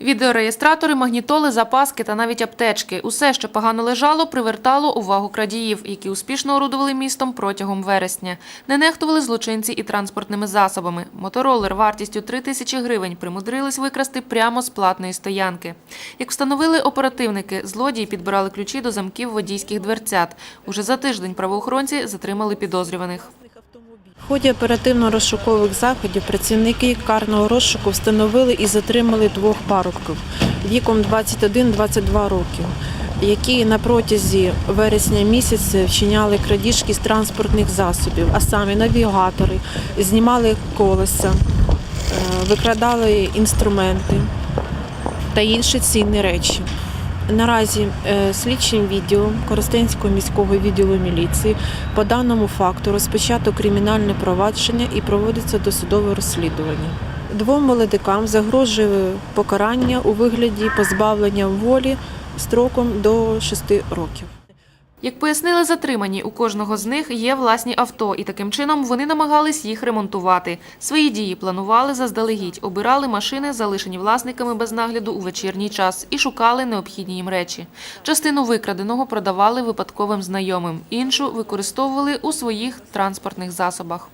Відеореєстратори, магнітоли, запаски та навіть аптечки – усе, що погано лежало, привертало увагу крадіїв, які успішно орудували містом протягом вересня. Не нехтували злочинці і транспортними засобами. Моторолер вартістю 3 тисячі гривень примудрились викрасти прямо з платної стоянки. Як встановили оперативники, злодії підбирали ключі до замків водійських дверцят. Уже за тиждень правоохоронці затримали підозрюваних. Ході оперативно-розшукових заходів працівники карного розшуку встановили і затримали двох парубків віком 21-22 років, які на протязі вересня місяця вчиняли крадіжки з транспортних засобів, а саме навігатори, знімали колеса, е, викрадали інструменти та інші цінні речі. Наразі е, слідчим відділом Коростенського міського відділу міліції по даному факту розпочато кримінальне провадження і проводиться досудове розслідування. Двом молодикам загрожує покарання у вигляді позбавлення волі строком до 6 років. Як пояснили затримані, у кожного з них є власні авто, і таким чином вони намагались їх ремонтувати. Свої дії планували заздалегідь, обирали машини, залишені власниками без нагляду у вечірній час, і шукали необхідні їм речі. Частину викраденого продавали випадковим знайомим, іншу використовували у своїх транспортних засобах.